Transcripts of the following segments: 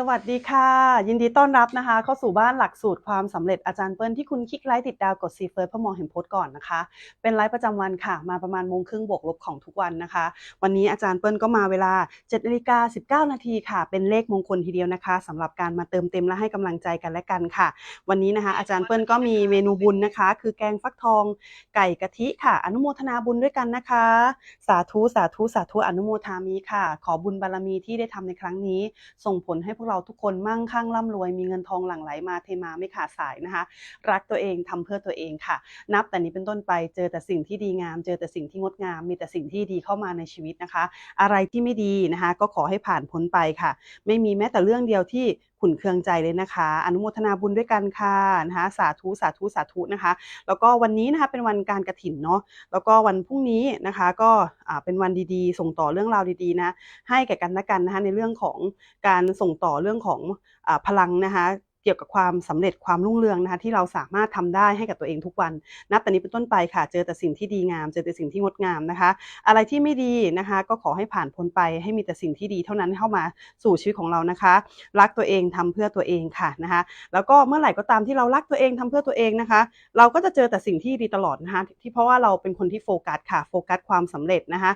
สวัสดีค่ะ ยินดีต้อนรับนะคะ เข้าสู่บ้านหลักสูตรความสำเร็จอาจารย์เปิ้ลที่คุณคลิกไลค์ติดดาวกดซีเฟิร์สเพื่อมองเห็นโพสต์ก่อนนะคะ เป็นไลฟ์ประจำวันค่ะ มาประมาณโมงครึ่งบวกลบของทุกวันนะคะ วันนี้อาจารย์เปิ้ลก็มาเวลา7นาฬิกา19นาทีค่ะ เป็นเลขมงคลทีเดียวนะคะสำหรับการมาเติมเต็มและให้กำลังใจกันและกันค่ะ วันนี้นะคะ อาจารย์เปิ้ลก็มีเมนูบุญนะคะ คือแกงฟักทองไก่กะทิค่ะ อนุโมทนาบุญด้วยกันนะคะ สาธุสาธุสาธุอนุโมทามีค่ะ ขอบุญบารมีที่ได้ทำในครั้งนี้ ส่งผลให้พวกเราทุกคนมั่งคั่งร่ำรวยมีเงินทองหลั่งไหลมาเทมาไม่ขาดสายนะคะ รักตัวเองทำเพื่อตัวเองค่ะ นับแต่นี้เป็นต้นไปเจอแต่สิ่งที่ดีงาม เจอแต่สิ่งที่งดงาม มีแต่สิ่งที่ดีเข้ามาในชีวิตนะคะ อะไรที่ไม่ดีนะคะ ก็ขอให้ผ่านพ้นไปค่ะ ไม่มีแม้แต่เรื่องเดียวที่ขุนเคืองใจเลยนะคะ อนุโมทนาบุญด้วยกันค่ะนะคะสาธุสาธุสาธุนะคะ แล้วก็วันนี้นะคะเป็นวันการกระถินเนาะแล้วก็วันพรุ่งนี้นะคะก็เป็นวันดีๆ ส่งต่อเรื่องราวดีๆนะให้แก่กันและกันนะคะในเรื่องของการส่งต่อเรื่องของอพลังนะคะ เกี่ยวกับความสำเร็จความรุ่งเรืองนะคะที่เราสามารถทำได้ให้กับตัวเองทุกวัน นับแต่นี้เป็นต้นไปค่ะ เจอแต่สิ่งที่ดีงาม เจอแต่สิ่งที่งดงามนะคะ อะไรที่ไม่ดีนะคะ ก็ขอให้ผ่านพ้นไปให้มีแต่สิ่งที่ดีเท่านั้นเข้ามาสู่ชีวิตของเรานะคะ รักตัวเองทำเพื่อตัวเองค่ะนะคะ แล้วก็เมื่อไหร่ก็ตามที่เรารักตัวเองทำเพื่อตัวเองนะคะ เราก็จะเจอแต่สิ่งที่ดีตลอดนะคะที่เพราะว่าเราเป็นคนที่โฟกัสค่ะโฟกัสความสำเร็จนะคะ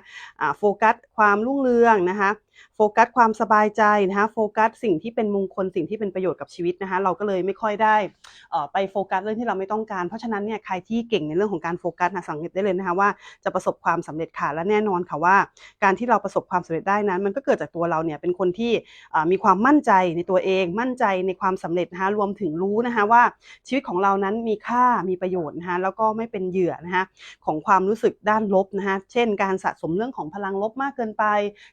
โฟกัสความรุ่งเรืองนะคะโฟกัสความสบายใจนะคะโฟกัสสิ่งที่เป็นมงคลสิ่งที่เป็นประโยชน์กับชีวิตนะคะเราก็เลยไม่ค่อยได้อ่อไปโฟกัสเรื่องที่เราไม่ต้องการเพราะฉะนั้นเนี่ยใครที่เก่งในเรื่องของการโฟกัสนะสังเกตได้เลยนะคะว่าจะประสบความสำเร็จค่ะและแน่นอนค่ะว่า การที่เราประสบความสำเร็จได้นั้น มันก็เกิดจากตัวเราเนี่ยเป็นคนที่มีความมั่นใจในตัวเอง มั่นใจในความสำเร็จนะคะรวมถึงรู้นะคะว่าชีวิตของเรานั้นมีค่ามีประโยชน์นะคะแล้วก็ไม่เป็นเหยื่อนะคะของความรู้สึกด้านลบนะคะเช่น การสะสมเรื่องของพลังลบมากเกินไป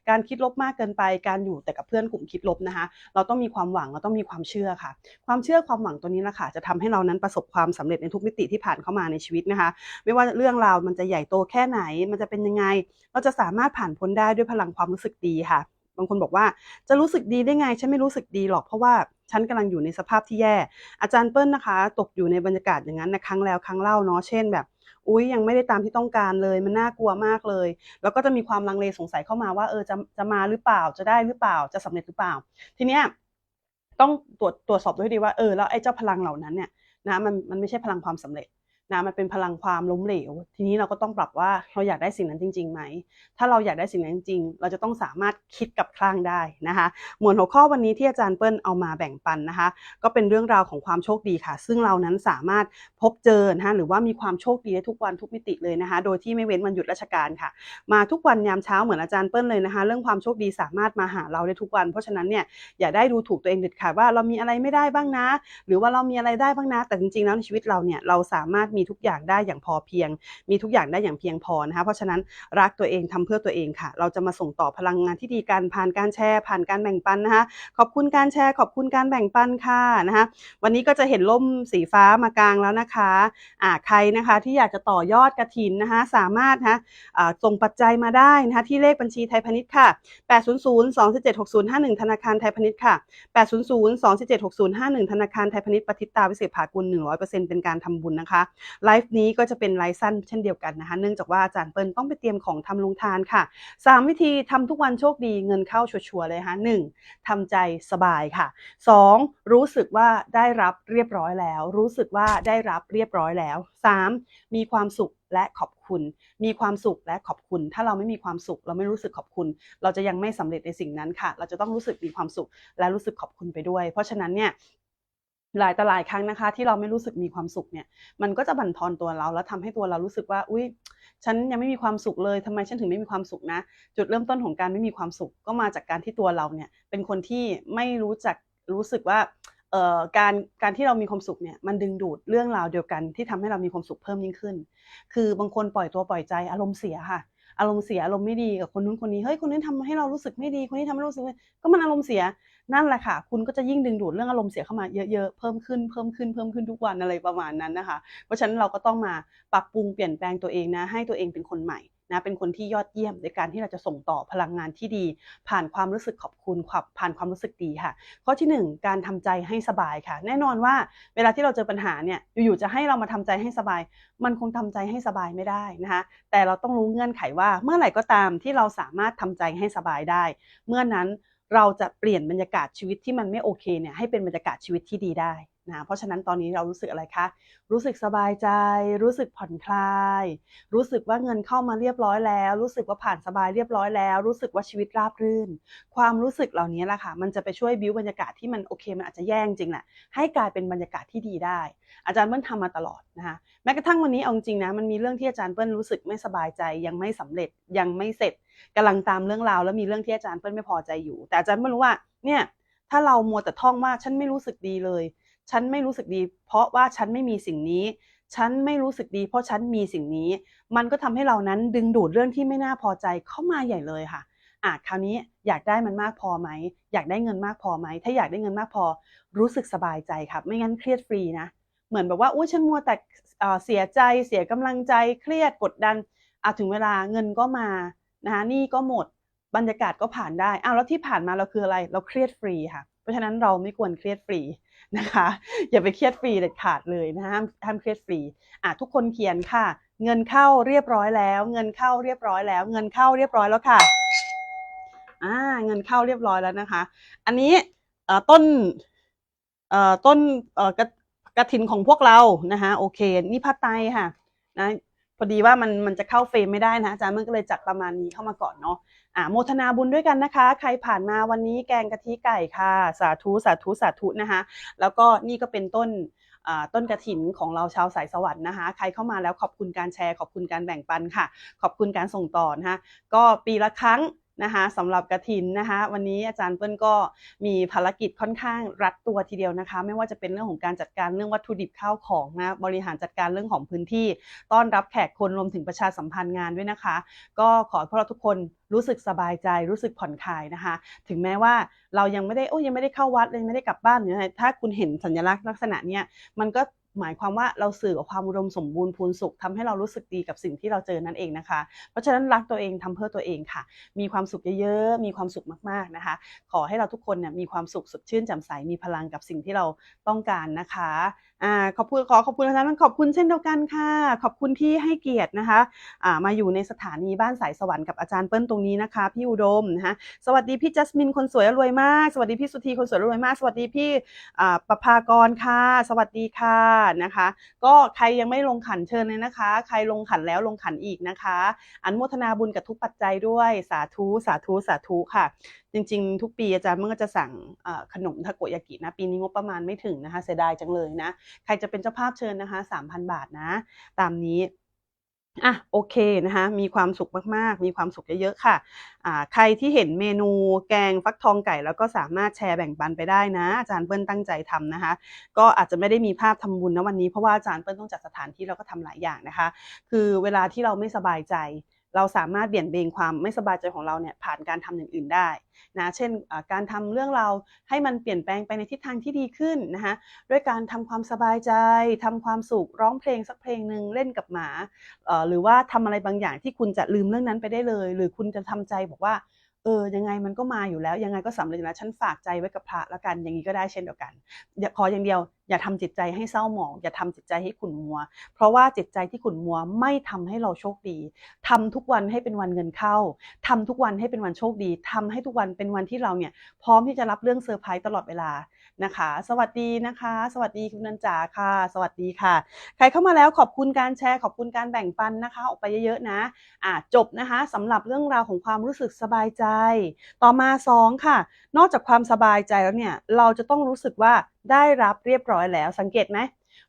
การคิดลบมากากเกินไปการอยู่แต่กับเพื่อนกลุ่มคิดลบนะคะ เราต้องมีความหวังเราต้องมีความเชื่อค่ะ ความเชื่อความหวังตัวนี้แหละค่ะจะทำให้เรานั้นประสบความสำเร็จในทุกมิติที่ผ่านเข้ามาในชีวิตนะคะ ไม่ว่าเรื่องราวมันจะใหญ่โตแค่ไหน มันจะเป็นยังไง เราจะสามารถผ่านพ้นได้ด้วยพลังความรู้สึกดีค่ะบางคนบอกว่าจะรู้สึกดีได้ไง ฉันไม่รู้สึกดีหรอกเพราะว่าฉันกำลังอยู่ในสภาพที่แย่ อาจารย์เปิ้ลนะคะ ตกอยู่ในบรรยากาศอย่างนั้นนะครั้งแล้วครั้งเล่าเนาะเช่นแบบ อุ๊ยยังไม่ได้ตามที่ต้องการเลย มันน่ากลัวมากเลย แล้วก็จะมีความลังเลสงสัยเข้ามาว่าเออจะจะมาหรือเปล่าจะได้หรือเปล่าจะสำเร็จหรือเปล่า ทีเนี้ยต้องตรวจตรวจสอบด้วยดีว่าเออแล้วไอ้เจ้าพลังเหล่านั้นเนี่ยนะมันมันไม่ใช่พลังความสำเร็จ นะมันเป็นพลังความล้มเหลว ทีนี้เราก็ต้องปรับว่าเราอยากได้สิ่งนั้นจริงๆไหม ถ้าเราอยากได้สิ่งนั้นจริงๆ เราจะต้องสามารถคิดกับคลั่งได้นะคะ หมวดหัวข้อวันนี้ที่อาจารย์เปิ้ลเอามาแบ่งปันนะคะ ก็เป็นเรื่องราวของความโชคดีค่ะ ซึ่งเรานั้นสามารถพบเจอนะคะหรือว่ามีความโชคดีได้ทุกวันทุกมิติเลยนะคะ โดยที่ไม่เว้นวันหยุดราชการค่ะ มาทุกวันยามเช้าเหมือนอาจารย์เปิ้ลเลยนะคะ เรื่องความโชคดีสามารถมาหาเราได้ทุกวัน เพราะฉะนั้นเนี่ยอย่าได้ดูถูกตัวเองเด็ดขาดว่าเรามีอะไรไม่ได้บ้างนะ หรือว่าเรามีอะไรได้บ้างนะ แต่จริงๆแล้วในชีวิตเราเนี่ยเราสามารถมีทุกอย่างได้อย่างพอเพียง มีทุกอย่างได้อย่างเพียงพอนะคะเพราะฉะนั้นรักตัวเองทำเพื่อตัวเองค่ะ เราจะมาส่งต่อพลังงานที่ดีกันผ่านการแชร์ ผ่านการแบ่งปันนะคะขอบคุณการแชร์ขอบคุณการแบ่งปันค่ะนะคะวันนี้ก็จะเห็นล่มสีฟ้ามากลางแล้วนะคะอ่าใครนะคะที่อยากจะต่อยอดกระถินนะคะสามารถนะะส่งปัจจัยมาได้นะคะที่เลขบัญชีไทยพาณิชย์ค่ะ 800 277 6051 ธนาคารไทยพาณิชย์ค่ะ 800 277 6051 ธนาคารไทยพาณิชย์ปฏิตาวิเศษภากุล100%เป็นการทำบุญนะคะไลฟ์นี้ก็จะเป็นไลฟ์สั้นเช่นเดียวกันนะคะ เนื่องจากว่าอาจารย์เปิ้ลต้องไปเตรียมของทำลงทานค่ะ 3 วิธีทำทุกวันโชคดีเงินเข้าชัวร์เลยนะหนึ่งทำใจสบายค่ะ 2. รู้สึกว่าได้รับเรียบร้อยแล้ว รู้สึกว่าได้รับเรียบร้อยแล้ว 3. มีความสุขและขอบคุณ มีความสุขและขอบคุณ ถ้าเราไม่มีความสุข เราไม่รู้สึกขอบคุณ เราจะยังไม่สำเร็จในสิ่งนั้นค่ะ เราจะต้องรู้สึกมีความสุขและรู้สึกขอบคุณไปด้วย เพราะฉะนั้นเนี่ย หลายต่หลายครั้งนะคะ ที่เราไม่รู้สึกมีความสุขเนี่ย มันก็จะบั่นทอนตัวเรา แล้วทำให้ตัวเรารู้สึกว่า อุ้ยฉันยังไม่มีความสุขเลยทำไมฉันถึงไม่มีความสุขนะ จุดเริ่มต้นของการไม่มีความสุข ก็มาจากการที่ตัวเราเนี่ยเป็นคนที่ไม่รู้จักรู้สึกว่าเอ่อการการที่เรามีความสุขเนี่ยมันดึงดูดเรื่องราวเดียวกันที่ทำให้เรามีความสุขเพิ่มยิ่งขึ้น คือบางคนปล่อยตัวปล่อยใจอารมณ์เสียค่ะ อารมณ์เสียอารมณ์ไม่ดีกับคนนู้นคนนี้เฮ้ยคนนี้ทำให้เรารู้สึกไม่ดีคนนี้ทำให้เรารู้สึกก็มันอารมณ์เสียนั่นแหละค่ะ คุณก็จะยิ่งดึงดูดเรื่องอารมณ์เสียเข้ามาเยอะๆเพิ่มขึ้นเพิ่มขึ้นเพิ่มขึ้นทุกวันอะไรประมาณนั้นนะคะ เพราะฉะนั้นเราก็ต้องมาปรับปรุงเปลี่ยนแปลงตัวเองนะให้ตัวเองเป็นคนใหม่ นะเป็นคนที่ยอดเยี่ยมในการที่เราจะส่งต่อพลังงานที่ดี ผ่านความรู้สึกขอบคุณความผ่านความรู้สึกดีค่ะ ข้อที่หนึ่งการทำใจให้สบายค่ะ แน่นอนว่าเวลาที่เราเจอปัญหาเนี่ยอยู่ๆจะให้เรามาทำใจให้สบาย มันคงทำใจให้สบายไม่ได้นะคะแต่เราต้องรู้เงื่อนไขว่าเมื่อไหร่ก็ตามที่เราสามารถทำใจให้สบายได้ เมื่อนั้นเราจะเปลี่ยนบรรยากาศชีวิตที่มันไม่โอเคเนี่ยให้เป็นบรรยากาศชีวิตที่ดีได้ นะเพราะฉะนั้นตอนนี้เรารู้สึกอะไรคะ รู้สึกสบายใจ รู้สึกผ่อนคลาย รู้สึกว่าเงินเข้ามาเรียบร้อยแล้ว รู้สึกว่าผ่านสบายเรียบร้อยแล้ว รู้สึกว่าชีวิตราบรื่น ความรู้สึกเหล่านี้แหละค่ะมันจะไปช่วยบิวบรรยากาศที่มันโอเค มันอาจจะแย่จริงแหละให้กลายเป็นบรรยากาศที่ดีได้ อาจารย์เปิ้ลทำมาตลอดนะคะแม้กระทั่งวันนี้เอาจริงนะมันมีเรื่องที่อาจารย์เปิ้ลรู้สึกไม่สบายใจยังไม่สำเร็จยังไม่เสร็จกำลังตามเรื่องราวแล้วมีเรื่องที่อาจารย์เปิ้ลไม่พอใจอยู่ แต่อาจารย์เปิ้ลรู้ว่าเนี่ยถ้าเรามัวแต่ท่องว่าฉันไม่รู้สึกดีเลย ฉันไม่รู้สึกดี เพราะว่าฉันไม่มีสิ่งนี้ ฉันไม่รู้สึกดี เพราะฉันมีสิ่งนี้ มันก็ทำให้เรานั้นดึงดูดเรื่องที่ไม่น่าพอใจเข้ามาใหญ่เลยค่ะอะคราวนี้อยากได้มันมากพอไหม อยากได้เงินมากพอไหม ถ้าอยากได้เงินมากพอ รู้สึกสบายใจครับ ไม่งั้นเครียดฟรีนะ เหมือนแบบว่าอุ้ยฉันมัวแต่เสียใจ เสียกำลังใจ เครียดกดดันอะถึงเวลาเงินก็มานะคะนี่ก็หมด บรรยากาศก็ผ่านได้อ้าวแล้วที่ผ่านมาเราคืออะไร เราเครียดฟรีค่ะเราะฉะนั้นเราไม่ควรเครียดฟรีนะคะ อย่าไปเครียดฟรีเด็ดขาดเลยนะห้ามห้ามเครียดฟรีอะทุกคนเขียนค่ะ เงินเข้าเรียบร้อยแล้ว เงินเข้าเรียบร้อยแล้ว เงินเข้าเรียบร้อยแล้วค่ะอ่าเงินเข้าเรียบร้อยแล้วนะคะ อันนี้เอ่อต้นเอ่อต้นเอ่อกระกระถินของพวกเรานะคะโอเค นี่ผ้าไตค่ะนะพอดีว่ามันมันจะเข้าเฟรมไม่ได้นะอาจารย์มันก็เลยจัดประมาณนี้เข้ามาก่อนเนาะ อ่าโมทนาบุญด้วยกันนะคะ ใครผ่านมาวันนี้แกงกะทิไก่ค่ะ สาธุสาธุสาธุนะคะ แล้วก็นี่ก็เป็นต้นต้นกระถินของเราชาวสายสวรรค์นะคะ ใครเข้ามาแล้วขอบคุณการแชร์ ขอบคุณการแบ่งปันค่ะ ขอบคุณการส่งต่อนะคะก็ปีละครั้ง นะคะสำหรับกระถินนะคะ วันนี้อาจารย์เปิ้ลก็มีภารกิจค่อนข้างรัดตัวทีเดียวนะคะ ไม่ว่าจะเป็นเรื่องของการจัดการเรื่องวัตถุดิบข้าวของนะบริหารจัดการเรื่องของพื้นที่ ต้อนรับแขกคนรวมถึงประชาสัมพันธ์งานด้วยนะคะ ก็ขอให้พวกเราทุกคนรู้สึกสบายใจรู้สึกผ่อนคลายนะคะ ถึงแม้ว่าเรายังไม่ได้โอ้ยังไม่ได้เข้าวัดเลยงไม่ได้กลับบ้านหรืออะไรถ้าคุณเห็นสัญลักษณ์ลักษณะเนี้ยมันก็ หมายความว่าเราสื่อกับความอุดมสมบูรณ์พูนสุขทำให้เรารู้สึกดีกับสิ่งที่เราเจอนั่นเองนะคะ เพราะฉะนั้นรักตัวเองทำเพื่อตัวเองค่ะ มีความสุขเยอะๆ มีความสุขมากๆนะคะ ขอให้เราทุกคนเนี่ยมีความสุขสดชื่นแจ่มใสมีพลังกับสิ่งที่เราต้องการนะคะอ่าขอบคุณขอขอบคุณอาจารย์ขอบคุณเช่นเดียวกันค่ะ ขอบคุณที่ให้เกียรตินะคะอ่ามาอยู่ในสถานีบ้านสายสวรรค์กับอาจารย์เปิ้ลตรงนี้นะคะพี่อุดมนะคะสวัสดีพี่จัสมินคนสวยรวยมาก สวัสดีพี่สุธีคนสวยรวยมาก สวัสดีพี่อ่าประภากรค่ะ สวัสดีค่ะนะคะ ก็ใครยังไม่ลงขันเชิญเลยนะคะ ใครลงขันแล้วลงขันอีกนะคะ อันโมทนาบุญกับทุกปัจจัยด้วยสาธุสาธุสาธุค่ะ จริงๆ ทุกปีอาจารย์มันก็จะสั่งขนมทาโกยากินะ ปีนี้งบประมาณไม่ถึงนะคะ เสียดายจังเลยนะ ใครจะเป็นเจ้าภาพเชิญนะคะ 3,000 บาทนะ ตามนี้ อะโอเคนะคะมีความสุขมากๆ มีความสุขเยอะๆค่ะอ่าใครที่เห็นเมนูแกงฟักทองไก่ แล้วก็สามารถแชร์แบ่งปันไปได้นะ อาจารย์เปิ้ลตั้งใจทำนะคะ ก็อาจจะไม่ได้มีภาพทำบุญนะวันนี้เพราะว่าอาจารย์เปิ้ลต้องจัดสถานที่แล้วก็ทำหลายอย่างนะคะ คือเวลาที่เราไม่สบายใจ เราสามารถเบี่ยนเบนความไม่สบายใจของเราเนี่ยผ่านการทำอย่างอื่นได้นะ เช่นการทำเรื่องเราให้มันเปลี่ยนแปลงไปในทิศทางที่ดีขึ้นนะคะด้วยการทำความสบายใจทำความสุขร้องเพลงสักเพลงหนึ่งเล่นกับหมาหรือว่าทำอะไรบางอย่างที่คุณจะลืมเรื่องนั้นไปได้เลย หรือคุณจะทำใจบอกว่าเออยังไงมันก็มาอยู่แล้วยังไงก็สำเร็จแล้วฉันฝากใจไว้กับพระแล้วกันอย่างนี้ก็ได้เช่นเดียวกันอย่าขออย่างเดียว อย่าทำจิตใจให้เศร้าหมอง อย่าทำจิตใจให้ขุ่นมัว เพราะว่าจิตใจที่ขุ่นมัวไม่ทำให้เราโชคดีทำทุกวันให้เป็นวันเงินเข้าทำทุกวันให้เป็นวันโชคดีทำให้ทุกวันเป็นวันที่เราเนี่ยพร้อมที่จะรับเรื่องเซอร์ไพรส์ตลอดเวลานะคะ สวัสดีนะคะ สวัสดีคุณนันจ๋าค่ะ สวัสดีค่ะ ใครเข้ามาแล้วขอบคุณการแชร์ขอบคุณการแบ่งปันนะคะ ออกไปเยอะๆนะอ่าจบนะคะสำหรับเรื่องราวของความรู้สึกสบายใจ ต่อมาสองค่ะ นอกจากความสบายใจแล้วเนี่ยเราจะต้องรู้สึกว่าได้รับเรียบร้อยแล้ว สังเกตไหม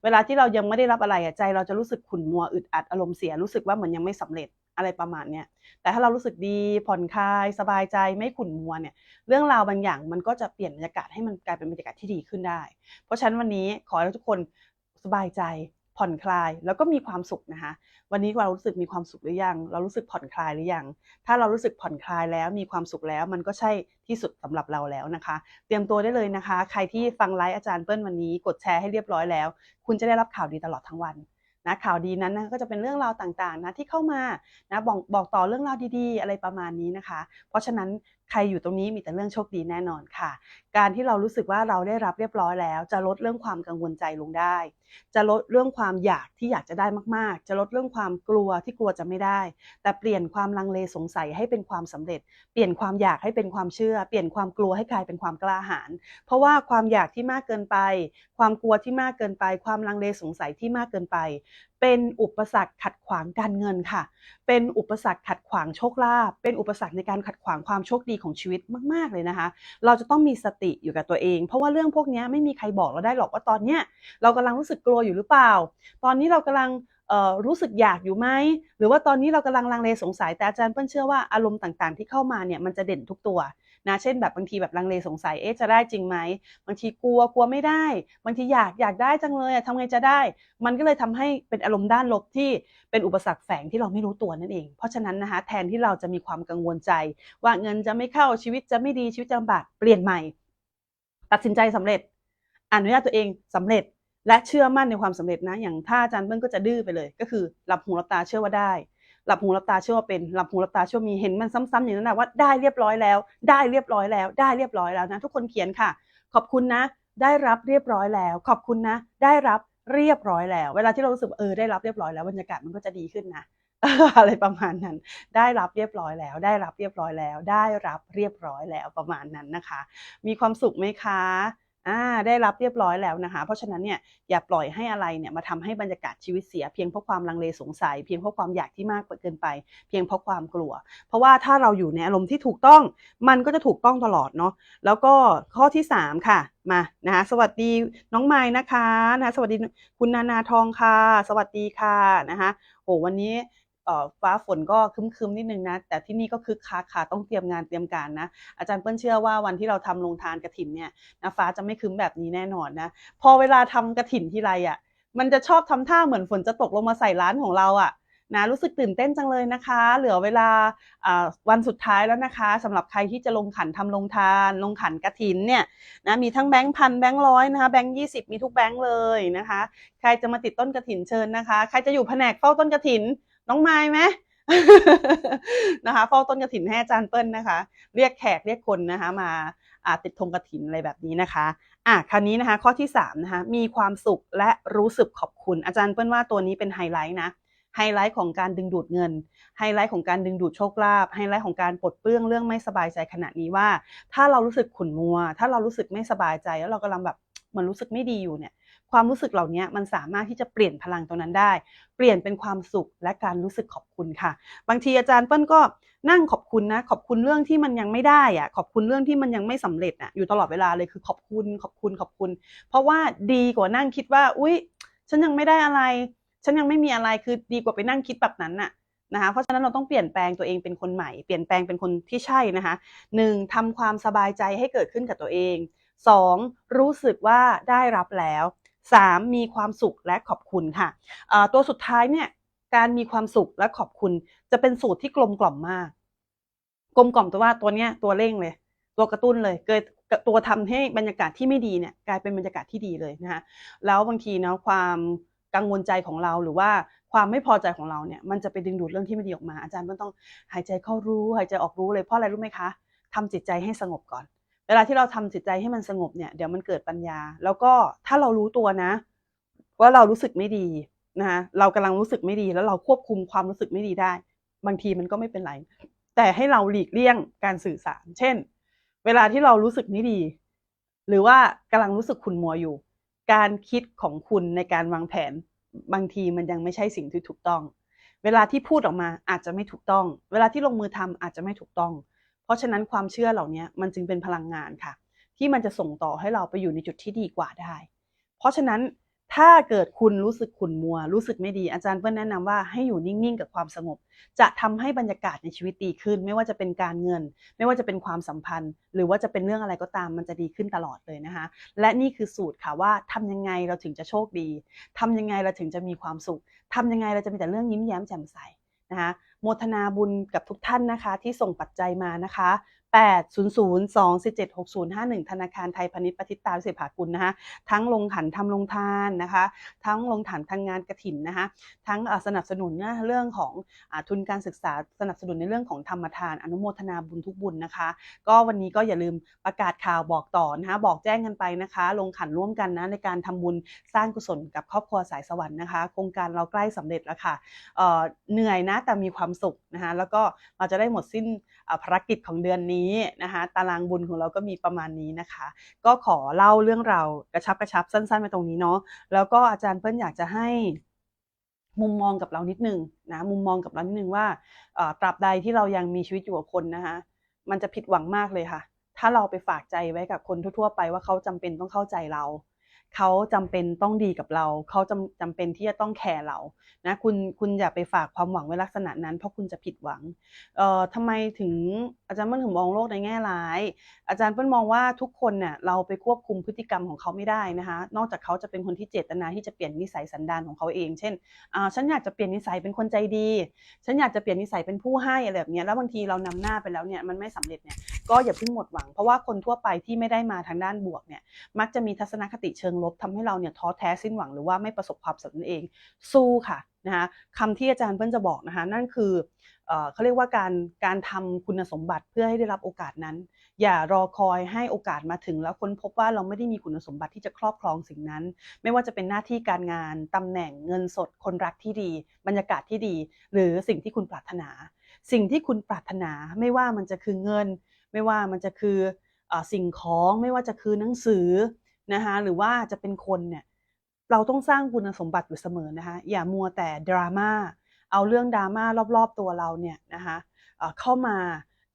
เวลาที่เรายังไม่ได้รับอะไรใจ เราจะรู้สึกขุ่นมัวอึดอัดอารมณ์เสียรู้สึกว่าเหมือนยังไม่สำเร็จอะไรประมาณเนี้ยแต่ถ้าเรารู้สึกดีผ่อนคลายสบายใจไม่ขุ่นมัวเนี่ยเรื่องราวบางอย่างมันก็จะเปลี่ยนบรรยากาศให้มันกลายเป็นบรรยากาศที่ดีขึ้นได้ เพราะฉะนั้นวันนี้ขอให้ทุกคนสบายใจ ผ่อนคลาย แล้วก็มีความสุขนะคะวันนี้เรารู้สึกมีความสุขหรือยัง เรารู้สึกผ่อนคลายหรือยัง ถ้าเรารู้สึกผ่อนคลายแล้วมีความสุขแล้ว มันก็ใช่ที่สุดสำหรับเราแล้วนะคะ เตรียมตัวได้เลยนะคะ ใครที่ฟังไลฟ์อาจารย์เปิ้ลวันนี้ กดแชร์ให้เรียบร้อยแล้ว คุณจะได้รับข่าวดีตลอดทั้งวันนะข่าวดีนั้นนะก็จะเป็นเรื่องราวต่างๆนะที่เข้ามานะบอกบอกต่อเรื่องราวดีๆ อะไรประมาณนี้นะคะ เพราะฉะนั้น ใครอยู่ตรงนี้มีแต่เรื่องโชคดีแน่นอนค่ะ การที่เรารู้สึกว่าเราได้รับเรียบร้อยแล้ว จะลดเรื่องความกังวลใจลงได้ จะลดเรื่องความอยากที่อยากจะได้มากๆ จะลดเรื่องความกลัวที่กลัวจะไม่ได้ แต่เปลี่ยนความลังเลสงสัยให้เป็นความสำเร็จ เปลี่ยนความอยากให้เป็นความเชื่อ เปลี่ยนความกลัวให้กลายเป็นความกล้าหาญเพราะว่าความอยากที่มากเกินไป ความกลัวที่มากเกินไป ความลังเลสงสัยที่มากเกินไป เป็นอุปสรรคขัดขวางการเงินค่ะ เป็นอุปสรรคขัดขวางโชคลาภ เป็นอุปสรรคในการขัดขวางความโชคดีของชีวิตมาก ๆ เลยนะคะ เราจะต้องมีสติอยู่กับตัวเอง เพราะว่าเรื่องพวกนี้ไม่มีใครบอกเราได้หรอกว่าตอนเนี้ยเรากำลังรู้สึกกลัวอยู่หรือเปล่า ตอนนี้เรากำลังรู้สึกอยากอยู่ไหม หรือว่าตอนนี้เรากำลังลังเลสงสัย แต่อาจารย์เปิ้ลเชื่อว่าอารมณ์ต่างๆ ที่เข้ามาเนี่ยมันจะเด่นทุกตัว นะเช่นแบบบางทีแบบลังเลสงสัยเอ๊ะจะได้จริงไหมบางทีกลัวกลัวไม่ได้ บางทีอยากอยากได้จังเลยอะทำไงจะได้ มันก็เลยทำให้เป็นอารมณ์ด้านลบที่เป็นอุปสรรคแฝงที่เราไม่รู้ตัวนั่นเอง เพราะฉะนั้นนะคะแทนที่เราจะมีความกังวลใจ ว่าเงินจะไม่เข้าชีวิตจะไม่ดีชีวิตจะลำบากเปลี่ยนใหม่ ตัดสินใจสำเร็จอนุญาตตัวเองสำเร็จและเชื่อมั่นในความสำเร็จนะ อย่างถ้าอาจารย์เบิ้ลก็จะดื้อไปเลย ก็คือหลับหูหลับตาเชื่อว่าได้ หลับหูหลับตาเชื่อว่าเป็นหลับหูหลับตาเชื่อมีเห็นมันซ้ำๆอย่างนั้นนะว่าได้เรียบร้อยแล้ว ได้เรียบร้อยแล้ว ได้เรียบร้อยแล้วนะทุกคนเขียนค่ะ ขอบคุณนะ ได้รับเรียบร้อยแล้ว ขอบคุณนะ ได้รับเรียบร้อยแล้ว เวลาที่เรารู้สึกเออได้รับเรียบร้อยแล้วบรรยากาศมันก็จะดีขึ้นนะอะไรประมาณนั้น ได้รับเรียบร้อยแล้ว ได้รับเรียบร้อยแล้ว ได้รับเรียบร้อยแล้วประมาณนั้นนะคะ มีความสุขไหมคะ อ่าได้รับเรียบร้อยแล้วนะคะ เพราะฉะนั้นเนี่ยอย่าปล่อยให้อะไรเนี่ยมาทำให้บรรยากาศชีวิตเสีย เพียงเพราะความลังเลสงสัย เพียงเพราะความอยากที่มากเกินไป เพียงเพราะความกลัว เพราะว่าถ้าเราอยู่ในอารมณ์ที่ถูกต้องมันก็จะถูกต้องตลอดเนาะแล้วก็ข้อที่ 3 ค่ะมานะคะสวัสดีน้องไม้นะคะนะคะสวัสดีคุณนานาทองค่ะ สวัสดีค่ะนะคะโอ้วันนี้ ฟ้าฝนก็ครึมๆนิดนึงนะ แต่ที่นี่ก็คึกคักค่ะต้องเตรียมงานเตรียมการนะ อาจารย์เปิ้ลเชื่อว่าวันที่เราทำโรงทานกระถินเนี่ยนะฟ้าจะไม่คึ้มแบบนี้แน่นอนนะ พอเวลาทำกระถินทีไรอะมันจะชอบทำท่าเหมือนฝนจะตกลงมาใส่ร้านของเราอะนะรู้สึกตื่นเต้นจังเลยนะคะ เหลือเวลาวันสุดท้ายแล้วนะคะสำหรับใครที่จะลงขันทำลงทาน ลงขันกระถินเนี่ยนะมีทั้งแบงค์พันแบงค์ร้อยนะคะแบงค์ยี่สิบมีทุกแบงค์เลยนะคะ ใครจะมาติดต้นกระถินเชิญนะคะ ใครจะอยู่แผนกเฝ้าต้นกระถิน น้องไม้ไหมนะคะเฝ้าต้นกระถินให้อาจารย์เปิ้ลนะคะ เรียกแขกเรียกคนนะคะมาติดธงกระถินอะไรแบบนี้นะคะอะคราวนี้นะคะข้อที่3นะคะมีความสุขและรู้สึกขอบคุณ อาจารย์เปิ้ลว่าตัวนี้เป็นไฮไลท์นะไฮไลท์ของการดึงดูดเงิน ไฮไลท์ของการดึงดูดโชคลาภไฮไลท์ของการปลดเปลื้องเรื่องไม่สบายใจขณะนี้ว่า ถ้าเรารู้สึกขุ่นมัว ถ้าเรารู้สึกไม่สบายใจแล้วเรากำลังแบบเหมือนรู้สึกไม่ดีอยู่เนี่ย ความรู้สึกเหล่านี้มันสามารถที่จะเปลี่ยนพลังตรงนั้นได้ เปลี่ยนเป็นความสุขและการรู้สึกขอบคุณค่ะ บางทีอาจารย์เปิ้ลก็นั่งขอบคุณนะ ขอบคุณเรื่องที่มันยังไม่ได้อะขอบคุณเรื่องที่มันยังไม่สำเร็จอะอยู่ตลอดเวลาเลยคือขอบคุณ ขอบคุณขอบคุณ เพราะว่าดีกว่านั่งคิดว่า อุ๊ย ฉันยังไม่ได้อะไร ฉันยังไม่มีอะไรคือดีกว่าไปนั่งคิดแบบนั้นน่ะนะคะเพราะฉะนั้นเราต้องเปลี่ยนแปลงตัวเองเป็นคนใหม่ เปลี่ยนแปลงเป็นคนที่ใช่นะคะหนึ่งทำความสบายใจให้เกิดขึ้นกับตัวเองสองรู้สึกว่าได้รับแล้ว สามมีความสุขและขอบคุณค่ะตัวสุดท้ายเนี่ยการมีความสุขและขอบคุณจะเป็นสูตรที่กลมกล่อมมาก กลมกล่อมตัวว่าตัวเนี้ยตัวเร่งเลย ตัวกระตุ้นเลยเกิดตัวทำให้บรรยากาศที่ไม่ดีเนี่ยกลายเป็นบรรยากาศที่ดีเลยนะคะแล้วบางทีเนาะความกังวลใจของเราหรือว่าความไม่พอใจของเราเนี่ยมันจะไปดึงดูดเรื่องที่ไม่ดีออกมา อาจารย์ก็ต้องหายใจเข้ารู้ หายใจออกรู้เลยเพราะอะไรรู้ไหมคะทำจิตใจให้สงบก่อน เวลาที่เราทำจิตใจให้มันสงบเนี่ยเดี๋ยวมันเกิดปัญญา แล้วก็ถ้าเรารู้ตัวนะ ว่าเรารู้สึกไม่ดีนะคะเรากำลังรู้สึกไม่ดี แล้วเราควบคุมความรู้สึกไม่ดีได้ บางทีมันก็ไม่เป็นไร แต่ให้เราหลีกเลี่ยงการสื่อสาร เช่น เวลาที่เรารู้สึกไม่ดี หรือว่ากำลังรู้สึกขุ่นมัวอยู่ การคิดของคุณในการวางแผน บางทีมันยังไม่ใช่สิ่งที่ถูกต้อง เวลาที่พูดออกมาอาจจะไม่ถูกต้อง เวลาที่ลงมือทำอาจจะไม่ถูกต้อง ราะฉะนั้นความเชื่อเหล่านี้มันจึงเป็นพลังงานค่ะ ที่มันจะส่งต่อให้เราไปอยู่ในจุดที่ดีกว่าได้ เพราะฉะนั้นถ้าเกิดคุณรู้สึกขุ่นมัว รู้สึกไม่ดีอาจารย์เปิ้ลแนะนำว่าให้อยู่นิ่งๆ กับความสงบ จะทำให้บรรยากาศในชีวิตดีขึ้น ไม่ว่าจะเป็นการเงิน ไม่ว่าจะเป็นความสัมพันธ์ หรือว่าจะเป็นเรื่องอะไรก็ตามมันจะดีขึ้นตลอดเลยนะคะ และนี่คือสูตรค่ะว่าทำยังไงเราถึงจะโชคดีทำยังไงเราถึงจะมีความสุขทำยังไงเราจะมีแต่เรื่องยิ้มแย้มแจ่มใส นะคะโมทนาบุญกับทุกท่านนะคะที่ส่งปัจจัยมานะคะ 8 0 0 2 7 6 0 5 1 ธนาคารไทยพาณิชย์ปฏิตาวิเศษภากุลนะคะทั้งลงขันทำลงทานนะคะทั้งลงขันทางงานกระถินนะคะทั้งสนับสนุนนะเรื่องของอทุนการศึกษาสนับสนุนในเรื่องของธรรมทานอนุโมทนาบุญทุกบุญนะคะ ก็วันนี้ก็อย่าลืมประกาศข่าวบอกต่อนะคะบอกแจ้งกันไปนะคะ ลงขันร่วมกันนะในการทำบุญสร้างกุศลกับครอบครัวสายสวรรค์นะคะ โครงการเราใกล้สำเร็จแล้วค่ะเเหนื่อยนะแต่มีความสุขนะคะแล้วก็เราจะได้หมดสิ้นภารกิจของเดือนนี้นะคะตารางบุญของเราก็มีประมาณนี้นะคะ ก็ขอเล่าเรื่องราวกระชับกระชับสั้นๆไปตรงนี้เนาะแล้วก็อาจารย์เพิ่นอยากจะให้มุมมองกับเรานิดนึงนะมุมมองกับเรานิดนึงว่าตราบใดที่เรายังมีชีวิตอยู่กับคนนะคะมันจะผิดหวังมากเลยค่ะ ถ้าเราไปฝากใจไว้กับคนทั่ว ๆ ไปว่าเขาจำเป็นต้องเข้าใจเรา เขาจำเป็นต้องดีกับเรา เขาจำจำเป็นที่จะต้องแคร์เรานะคุณคุณอย่าไปฝากความหวังไว้ลักษณะนั้น เพราะคุณจะผิดหวังเอ่อทำไมถึงอาจารย์เปิ้ลถึงมองโลกในแง่ร้าย อาจารย์เปิ้ลมองว่าทุกคนเนี่ยเราไปควบคุมพฤติกรรมของเขาไม่ได้นะคะ นอกจากเขาจะเป็นคนที่เจตนาที่จะเปลี่ยนนิสัยสันดานของเขาเอง เช่นอ่าฉันอยากจะเปลี่ยนนิสัยเป็นคนใจดี ฉันอยากจะเปลี่ยนนิสัยเป็นผู้ให้อะไรแบบนี้แล้วบางทีเรานำหน้าไปแล้วเนี่ยมันไม่สำเร็จเนี่ยก็อย่าเพิ่งหมดหวัง เพราะว่าคนทั่วไปที่ไม่ได้มาทางด้านบวกเนี่ยมักจะมีทัศนคติเชิงลบทำให้เราเนี่ยท้อแท้สิ้นหวังหรือว่าไม่ประสบความสำเร็จนั่นเอง สู้ค่ะนะคะคำที่อาจารย์เปิ้ลจะบอกนะคะนั่นคือเออเขาเรียกว่าการการทำคุณสมบัติเพื่อให้ได้รับโอกาสนั้น อย่ารอคอยให้โอกาสมาถึง แล้วค้นพบว่าเราไม่ได้มีคุณสมบัติที่จะครอบครองสิ่งนั้น ไม่ว่าจะเป็นหน้าที่การงานตำแหน่งเงินสด คนรักที่ดี บรรยากาศที่ดี หรือสิ่งที่คุณปรารถนา สิ่งที่คุณปรารถนาไม่ว่ามันจะคือเงิน ไม่ว่ามันจะคือออสิ่งของไม่ว่าจะคือหนังสือ นะคะหรือว่าจะเป็นคนเนี่ยเราต้องสร้างคุณสมบัติอยู่เสมอนะคะอย่ามัวแต่ดราม่าเอาเรื่องดราม่ารอบๆตัวเราเนี่ยนะคะเอ่อเข้ามา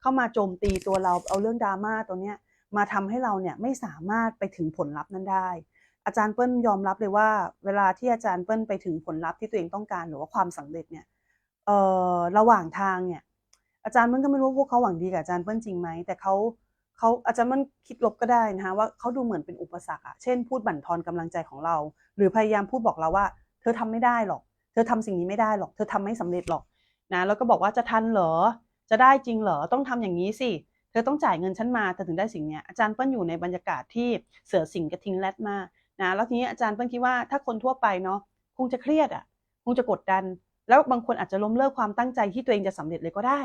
เข้ามาโจมตีตัวเราเอาเรื่องดราม่าตัวเนี้ยมาทำให้เราเนี่ยไม่สามารถไปถึงผลลัพธ์นั้นได้ อาจารย์เปิ้ลยอมรับเลยว่า เวลาที่อาจารย์เปิ้ลไปถึงผลลัพธ์ที่ตัวเองต้องการหรือว่าความสำเร็จเนี่ยเอ่อระหว่างทางเนี่ยอาจารย์มันก็ไม่รู้ว่าพวกเขาหวังดีกับอาจารย์เปิ้ลจริงไหมแต่เขา เขาอาจารย์มันคิดลบก็ได้นะคะว่าเขาดูเหมือนเป็นอุปสรรคอะเช่นพูดบั่นทอนกำลังใจของเรา หรือพยายามพูดบอกเราว่า เธอทำไม่ได้หรอก เธอทำสิ่งนี้ไม่ได้หรอก เธอทำไม่สำเร็จหรอกนะแล้วก็บอกว่าจะทันเหรอ จะได้จริงเหรอต้องทำอย่างนี้สิเธอต้องจ่ายเงินฉันมาเธอถึงได้สิ่งเนี้ยอาจารย์เปิ้ลอยู่ในบรรยากาศที่เสือสิงกระทิงแรดมานะแล้วทีนี้อาจารย์เปิ้ลคิดว่าถ้าคนทั่วไปเนาะคงจะเครียดอะคงจะกดดัน แล้วบางคนอาจจะล้มเลิกความตั้งใจที่ตัวเองจะสำเร็จเลยก็ได้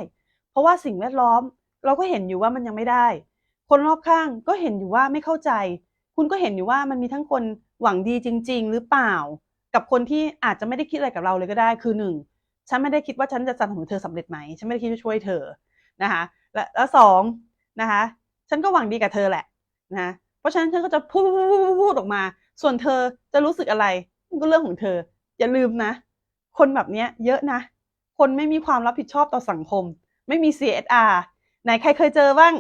เพราะว่าสิ่งแวดล้อมเราก็เห็นอยู่ว่ามันยังไม่ได้ คนรอบข้างก็เห็นอยู่ว่าไม่เข้าใจ คุณก็เห็นอยู่ว่ามันมีทั้งคนหวังดีจริง ๆ หรือเปล่า กับคนที่อาจจะไม่ได้คิดอะไรกับเราเลยก็ได้ คือหนึ่งฉันไม่ได้คิดว่าฉันจะสนับสนุนเธอสำเร็จไหมฉันไม่ได้คิดจะช่วยเธอนะคะและแล้วสองนะคะฉันก็หวังดีกับเธอแหละนะเพราะฉะนั้นฉันก็จะพูดพูดพูดพูดออกมา ส่วนเธอจะรู้สึกอะไรมันก็เรื่องของเธอ อย่าลืมนะ คนแบบนี้เยอะนะ คนไม่มีความรับผิดชอบต่อสังคม ไม่มี CSR ไหนใครเคยเจอบ้าง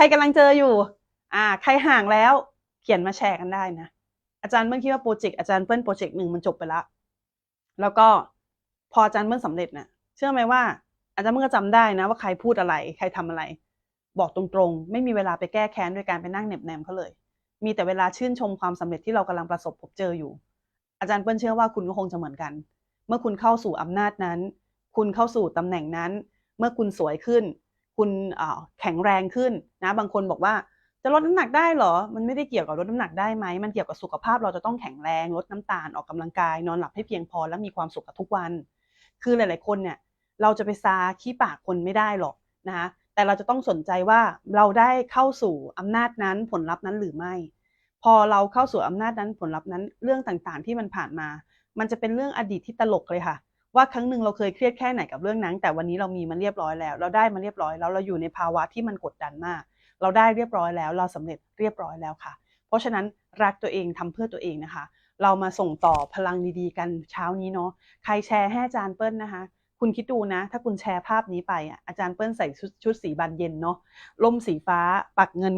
รกำลังเจออยู่ อ่า ใครห่างแล้ว เขียนมาแชร์กันได้นะ อาจารย์เปิ้ลคิดว่าโปรเจกต์อาจารย์เปิ้ลโปรเจกต์หนึ่งมันจบไปแล้วแล้วก็พออาจารย์เปิ้ลสำเร็จนะเชื่อไหมว่า อาจารย์เปิ้ลก็จำได้นะ ว่าใครพูดอะไร ใครทำอะไร บอกตรงๆ ไม่มีเวลาไปแก้แค้นโดยการไปนั่งเหน็บแนมเขาเลย มีแต่เวลาชื่นชมความสำเร็จที่เรากำลังประสบพบเจออยู่ อาจารย์เปิ้ลเชื่อว่าคุณก็คงจะเหมือนกัน เมื่อคุณเข้าสู่อำนาจนั้น คุณเข้าสู่ตำแหน่งนั้น เมื่อคุณสวยขึ้น คุณแข็งแรงขึ้นนะบางคนบอกว่าจะลดน้ำหนักได้เหรอ มันไม่ได้เกี่ยวกับลดน้ำหนักได้ไหม มันเกี่ยวกับสุขภาพเราจะต้องแข็งแรง ลดน้ำตาล ออกกำลังกาย นอนหลับให้เพียงพอ และมีความสุขกับทุกวัน คือหลาย ๆ คนเนี่ย เราจะไปซาขี้ปากคนไม่ได้หรอกนะคะแต่เราจะต้องสนใจว่าเราได้เข้าสู่อำนาจนั้นผลลัพธ์นั้นหรือไม่ พอเราเข้าสู่อำนาจนั้นผลลัพธ์นั้น เรื่องต่าง ๆ ที่มันผ่านมา มันจะเป็นเรื่องอดีตที่ตลกเลยค่ะ ว่าครั้งหนึ่งเราเคยเครียดแค่ไหนกับเรื่องนั้น แต่วันนี้เรามีมันเรียบร้อยแล้ว เราได้มันเรียบร้อยแล้วเราอยู่ในภาวะที่มันกดดันมาก เราได้เรียบร้อยแล้ว เราสำเร็จเรียบร้อยแล้วค่ะ เพราะฉะนั้นรักตัวเองทำเพื่อตัวเองนะคะ เรามาส่งต่อพลังดีๆ กันเช้านี้เนาะใครแชร์ให้อาจารย์เปิ้ลนะคะ คุณคิดดูนะ ถ้าคุณแชร์ภาพนี้ไปอะอาจารย์เปิ้ลใส่ชุดชุดสีบานเย็นเนาะล่มสีฟ้า ปักเงิน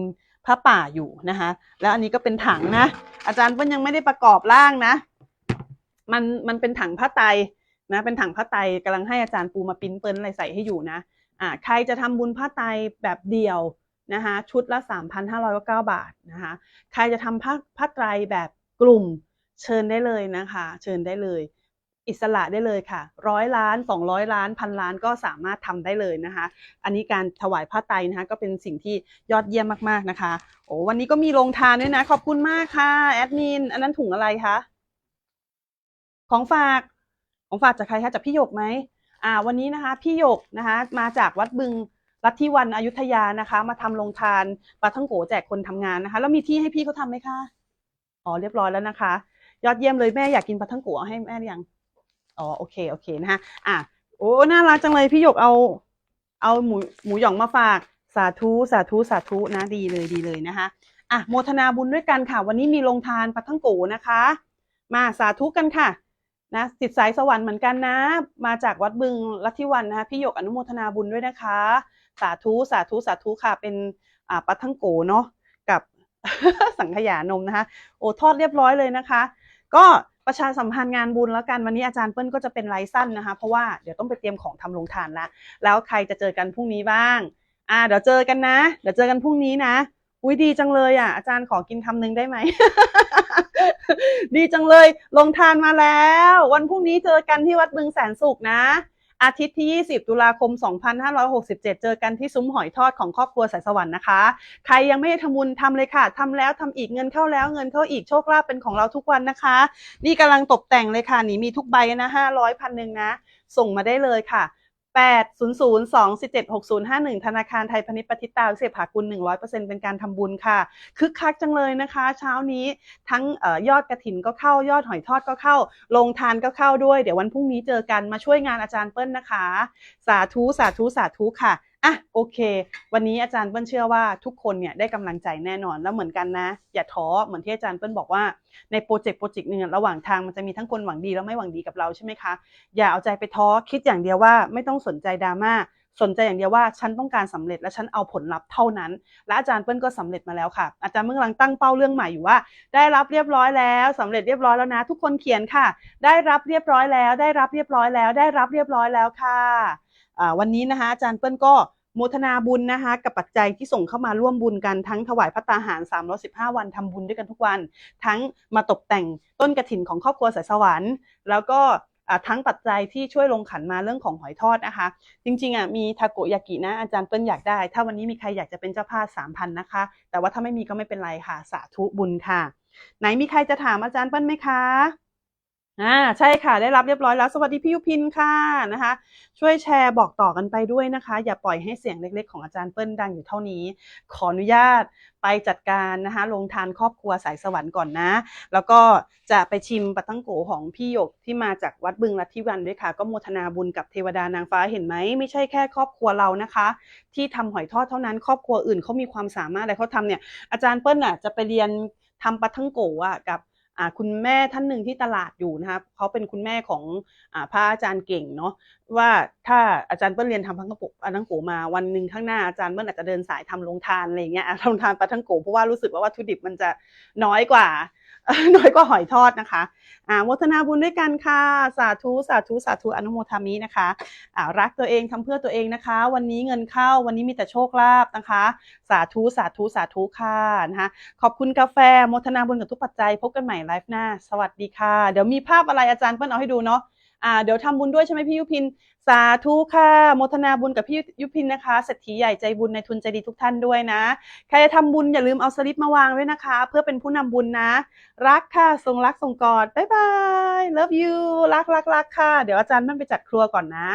พระป่าอยู่นะคะ แล้วอันนี้ก็เป็นถังนะ อาจารย์เปิ้ลยังไม่ได้ประกอบร่างนะ มันมันเป็นถังผ้าไตร นะเป็นถังผ้าไตรกำลังให้อาจารย์ปูมาปิ้นเปิ้ลอะไรใส่ให้อยู่นะอ่าใครจะทำบุญผ้าไตรแบบเดี่ยวนะคะชุดละ 3,509 บาทนะคะใครจะทำผ้าผ้าไตรแบบกลุ่มเชิญได้เลยนะคะ เชิญได้เลย อิสระได้เลยค่ะร้อยล้านสองร้อยล้านพันล้านก็สามารถทำได้เลยนะคะ อันนี้การถวายผ้าไตรนะคะก็เป็นสิ่งที่ยอดเยี่ยมมากๆนะคะโอ้วันนี้ก็มีโรงทานด้วยนะ ขอบคุณมากค่ะแอดมินอันนั้นถุงอะไรคะของฝาก ของฝากจากใครคะจากพี่หยกไหมอ่าวันนี้นะคะพี่หยกนะคะมาจากวัดบึงรัตทิวันอยุธยานะคะ มาทำโรงทานปลาท่องโกแจกคนทำงานนะคะ แล้วมีที่ให้พี่เขาทำไหมคะอ๋อเรียบร้อยแล้วนะคะ ยอดเยี่ยมเลยแม่อยากกินปลาท่องโกให้แม่หรือยังอ๋อโอเคโอเคนะคะอะโอ้น่ารักจังเลยพี่หยกเอา เอาหมูหมูหยองมาฝากสาธุสาธุสาธุนะดีเลยดีเลยนะคะอะโมทนาบุญด้วยกันค่ะ วันนี้มีโรงทานปัทังโกนะคะ มาสาธุกันค่ะ นะสิทธิสายสวรรค์เหมือนกันนะ มาจากวัดบึงลัทธิวันนะคะพี่หยกอนุโมทนาบุญด้วยนะคะ สาธุสาธุสาธุค่ะเป็นอ่าปัทังโกเนาะกับสังขยานมนะคะโอ้ทอดเรียบร้อยเลยนะคะ ก็ประชาสัมพันธ์งานบุญแล้วกันวันนี้อาจารย์เปิ้ลก็จะเป็นไลฟ์สั้นนะคะ เพราะว่าเดี๋ยวต้องไปเตรียมของทำโรงทานละแล้วใครจะเจอกันพรุ่งนี้บ้างอ่าเดี๋ยวเจอกันนะ เดี๋ยวเจอกันพรุ่งนี้นะ อุ้ยดีจังเลยอะ อาจารย์ขอกินคำหนึ่งได้ไหม ดีจังเลย ลงทานมาแล้ว วันพรุ่งนี้เจอกันที่วัดบึงแสนสุขนะ อาทิตย์ที่ 20 ตุลาคม 2567 เจอกันที่ซุ้มหอยทอดของครอบครัวสายสวรรค์นะคะ ใครยังไม่ได้ทำบุญทำเลยค่ะทำแล้วทำอีกเงินเข้าแล้วเงินเข้าอีกโชคลาภเป็นของเราทุกวันนะคะ นี่กำลังตกแต่งเลยค่ะนี่มีทุกใบนะ500พันหนึ่งนะ ส่งมาได้เลยค่ะ 8 0 0 2 17 6 0 5 1 ธนาคารไทยพาณิชย์ปฏิตาวิเศษผากุล 100%เป็นการทำบุญค่ะ คึกคักจังเลยนะคะ เช้านี้ทั้งออยอดกระถินก็เข้ายอดหอยทอดก็เข้า ลงทานก็เข้าด้วย เดี๋ยววันพรุ่งนี้เจอกันมาช่วยงานอาจารย์เปิ้ลนะคะ สาธุ สาธุ สาธุค่ะ อะโอเค วันนี้อาจารย์เปิ้ลเชื่อว่าทุกคนเนี่ยได้กำลังใจแน่นอนแล้วเหมือนกันนะ อย่าท้อเหมือนที่อาจารย์เปิ้ลบอกว่าในโปรเจกต์โปรเจกต์หนึ่งระหว่างทางมันจะมีทั้งคนหวังดีและไม่หวังดีกับเราใช่ไหมคะอย่าเอาใจไปท้อคิดอย่างเดียวว่าไม่ต้องสนใจดราม่าสนใจอย่างเดียวว่าฉันต้องการสำเร็จและฉันเอาผลลัพธ์เท่านั้น และอาจารย์เปิ้ลก็สำเร็จมาแล้วค่ะ อาจารย์เพิ่งกำลังตั้งเป้าเรื่องใหม่อยู่ว่า ได้รับเรียบร้อยแล้วสำเร็จเรียบร้อยแล้วนะ ทุกคนเขียนค่ะ ได้รับเรียบร้อยแล้ว ได้รับเรียบร้อยแล้ว ได้รับเรียบร้อยแล้วค่ะ วันนี้นะคะอาจารย์เปิ้ลก็โมทนาบุญนะคะกับปัจจัยที่ส่งเข้ามาร่วมบุญกันทั้งถวายพระตาหาร 315 วันทำบุญด้วยกันทุกวัน ทั้งมาตกแต่งต้นกระถินของครอบครัวสายสวรรค์ แล้วก็ทั้งปัจจัยที่ช่วยลงขันมาเรื่องของหอยทอดนะคะ จริงๆอะมีทาโกยากินะอาจารย์เปิ้ลอยากได้ ถ้าวันนี้มีใครอยากจะเป็นเจ้าภาพสามพันนะคะ แต่ว่าถ้าไม่มีก็ไม่เป็นไรค่ะ สาธุบุญค่ะ ไหนมีใครจะถามอาจารย์เปิ้ลไหมคะ อ่าใช่ค่ะได้รับเรียบร้อยแล้ว สวัสดีพี่ยุพินค่ะนะคะ ช่วยแชร์บอกต่อกันไปด้วยนะคะ อย่าปล่อยให้เสียงเล็กๆ ของอาจารย์เปิ้ลดังอยู่เท่านี้ ขออนุญาตไปจัดการนะคะลงทานครอบครัวสายสวรรค์ก่อนนะ แล้วก็จะไปชิมปาตั้งโกของพี่หยกที่มาจากวัดบึงลัทธิวันด้วยค่ะ ก็โมทนาบุญกับเทวดานางฟ้าเห็นไหมไม่ใช่แค่ครอบครัวเรานะคะ ที่ทำหอยทอดเท่านั้น ครอบครัวอื่นเขามีความสามารถอะไรเขาทำเนี่ยอาจารย์เปิ้ลอะจะไปเรียนทำปาทั้งโกอะกับ คุณแม่ท่านหนึ่งที่ตลาดอยู่นะคะเขาเป็นคุณแม่ของอ่าพระอาจารย์เก่งเนาะว่าถ้าอาจารย์เปิ้ลเรียนทำพังกระปุกทั้งโกมาวันหนึ่งข้างหน้าอาจารย์เปิ้ลอาจจะเดินสายทำโรงทานอะไรเงี้ยอะทำทานปลาทั้งโกเพราะว่ารู้สึกว่าวัตถุดิบมันจะน้อยกว่า น้อยกว่าหอยทอดนะคะอ่าโมทนาบุญด้วยกันค่ะ สาธุสาธุสาธุอนุโมทามินะคะอ่ารักตัวเองทำเพื่อตัวเองนะคะ วันนี้เงินเข้าวันนี้มีแต่โชคลาภนะคะ สาธุสาธุสาธุค่ะนะคะขอบคุณกาแฟโมทนาบุญกับทุกปัจจัย พบกันใหม่ไลฟ์หน้า สวัสดีค่ะ เดี๋ยวมีภาพอะไรอาจารย์เพิ่นเอาให้ดูเนาะ อ่าเดี๋ยวทำบุญด้วยใช่ไหมพี่ยุพิน สาธุค่ะโมทนาบุญกับพี่ยุพินนะคะเศรษฐีใหญ่ใจบุญในทุนใจดีทุกท่านด้วยนะ ใครจะทำบุญอย่าลืมเอาสลิปมาวางด้วยนะคะ เพื่อเป็นผู้นำบุญนะ รักค่ะส่งรักส่งกอดบ๊ายบาย love you รักรักรักค่ะ เดี๋ยวอาจารย์มันไปจัดครัวก่อนนะ